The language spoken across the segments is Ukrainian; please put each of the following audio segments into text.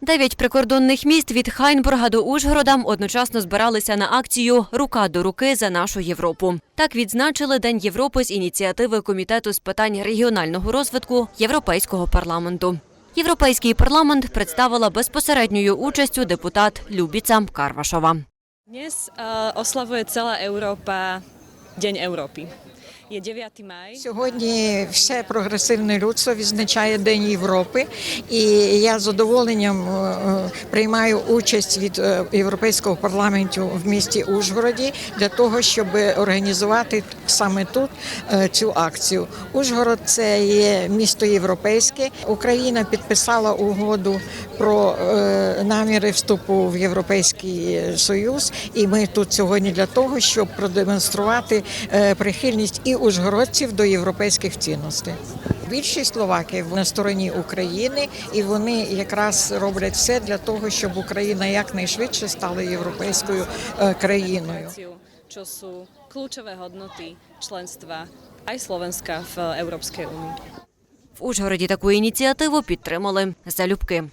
Дев'ять прикордонних міст від Хайнбурга до Ужгорода одночасно збиралися на акцію Рука до руки за нашу Європу. Так відзначили День Європи з ініціативи Комітету з питань регіонального розвитку Європейського парламенту. Європейський парламент представила безпосередньою участю депутат Любіца Карвашова. Dnes uh, oslavuje celá Európa Deň Je 9. maj. Сьогодні все прогресивне людство відзначає День Європи, і я з задоволенням е, приймаю участь від е, Європейського парламенту в місті Ужгороді для того, щоб організувати саме тут е, цю акцію. Ужгород це є місто європейське. Україна підписала угоду про е, наміри вступу в Європейський Союз, і ми тут сьогодні для того, щоб продемонструвати е, прихильність і ужгородців до європейських цінностей. Більшість словаків на стороні України, і вони якраз роблять все для того, щоб Україна якнайшвидше стала європейською е, країною. čo sú kľúčové hodnoty členstva aj Slovenska v Európskej únii. В Ужгороді таку ініціативу підтримали залюбки.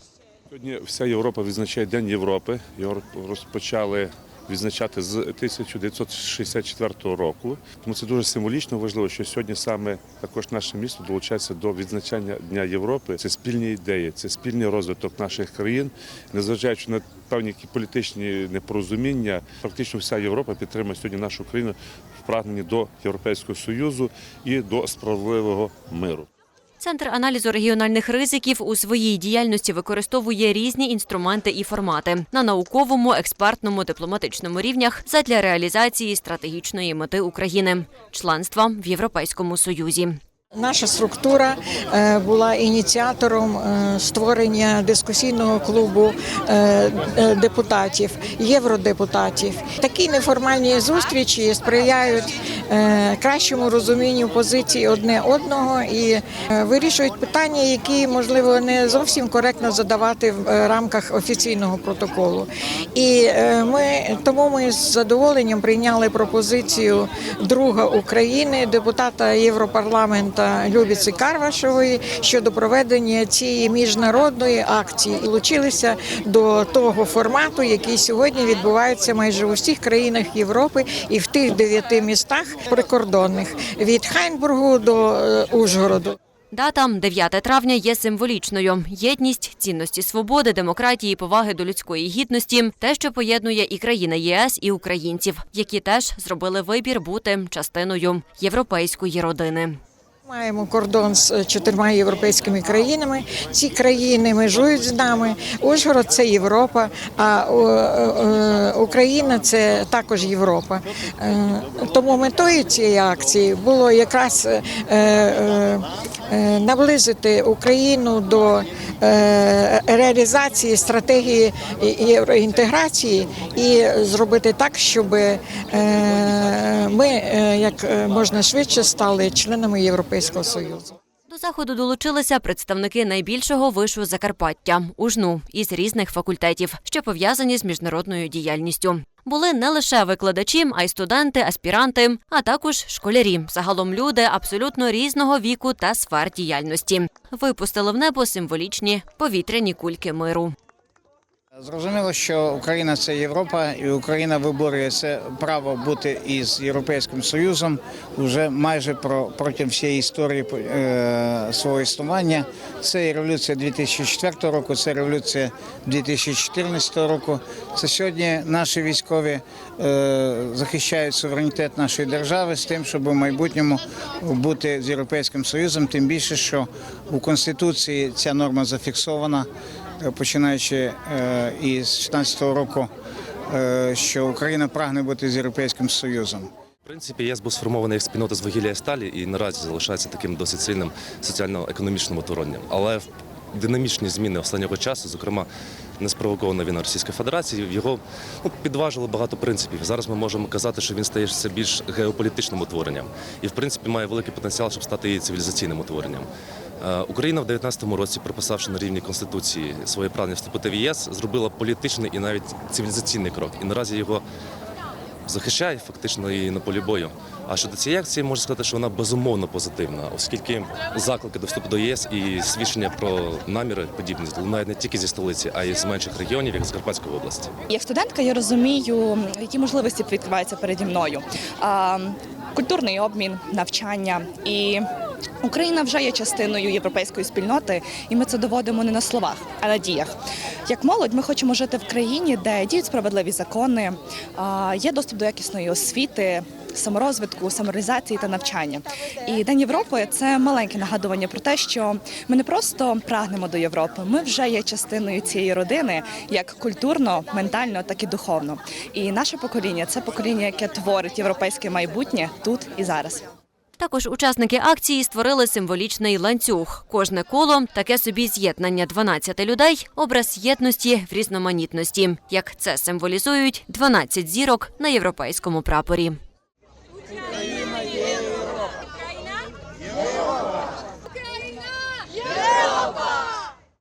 Сьогодні вся Європа відзначає День Європи. Його розпочали відзначати з 1964 року. Тому це дуже символічно важливо, що сьогодні саме також наше місто долучається до відзначання Дня Європи. Це спільні ідеї, це спільний розвиток наших країн, незважаючи на певні політичні непорозуміння. Практично вся Європа підтримує сьогодні нашу країну в прагненні до Європейського союзу і до справедливого миру. Центр аналізу регіональних ризиків у своїй діяльності використовує різні інструменти і формати на науковому, експертному, дипломатичному рівнях задля реалізації стратегічної мети України членства в Європейському Союзі. Наша структура е, була ініціатором е, створення дискусійного клубу е, депутатів, євродепутатів. Такі неформальні зустрічі сприяють кращому розумінню позицій одне одного і е, вирішують питання, які можливо не зовсім коректно задавати в е, рамках офіційного протоколу. І е, ми тому ми з задоволенням прийняли пропозицію друга України, депутата Європарламента Любіці Карвашової щодо проведення цієї міжнародної акції. І Долучилися до того формату, який сьогодні відбувається майже у всіх країнах Європи і в тих дев'яти містах прикордонних від Хайнбургу до е, Ужгороду. Дата 9 травня є символічною. Єдність, цінності свободи, демократії, поваги до людської гідності те, що поєднує і країни ЄС, і українців, які теж зробили вибір бути частиною європейської родини. Маємо кордон з чотирма європейськими країнами. Ці країни межують з нами. Ужгород це Європа, а е, е, Україна це також Європа. Е, Тому метою цієї акції було якраз е, е, е, наблизити Україну до е, реалізації стратегії євроінтеграції і зробити так, щоб е, ми е, як е, можна швидше стали членами Європейського союзу. До заходу долучилися представники найбільшого вишу Закарпаття УЖНУ із різних факультетів, що пов'язані з міжнародною діяльністю. Були не лише викладачі, а й студенти, аспіранти, а також школярі. Загалом люди абсолютно різного віку та сфер діяльності. Випустили в небо символічні повітряні кульки миру. Зрозуміло, що Україна це Європа, і Україна виборює це право бути із Європейським Союзом вже майже про протягом всієї історії е, свого існування. Це і революція 2004 року, це революція 2014 року. Це сьогодні наші військові е, захищають суверенітет нашої держави з тим, щоб у майбутньому бути з Європейським Союзом. Тим більше, що у Конституції ця норма зафіксована починаючи е, із 2016 року, е, що Україна прагне бути з Європейським Союзом. В принципі, ЄС був сформований як спільнота з вугілля і сталі і наразі залишається таким досить сильним соціально-економічним утворенням. Але динамічні зміни останнього часу, зокрема неспровокована війна Російської Федерації, його ну, підважило багато принципів. Зараз ми можемо казати, що він стає все більш геополітичним утворенням і, в принципі, має великий потенціал, щоб стати і цивілізаційним утворенням. Е, Україна в 19-му році, прописавши на рівні конституції своє прагнення вступити в ЄС, зробила політичний і навіть цивілізаційний крок. І наразі його захищає фактично і на полі бою А щодо цієї акції можна сказати, що вона безумовно позитивна, оскільки заклики до вступу до ЄС і свідчення про наміри подібні лунають не тільки зі столиці, а й з менших регіонів, як з Карпатської області. Як студентка я розумію, які можливості відкриваються переді мною. Культурний обмін, навчання і. Україна вже є частиною європейської спільноти, і ми це доводимо не на словах, а на діях. Як молодь, ми хочемо жити в країні, де діють справедливі закони, є доступ до якісної освіти, саморозвитку, самореалізації та навчання. І День Європи це маленьке нагадування про те, що ми не просто прагнемо до Європи, ми вже є частиною цієї родини, як культурно, ментально, так і духовно. І наше покоління це покоління, яке творить європейське майбутнє тут і зараз. Також учасники акції створили символічний ланцюг. Кожне коло таке собі з'єднання 12 людей, образ єдності в різноманітності. Як це символізують 12 зірок на європейському прапорі.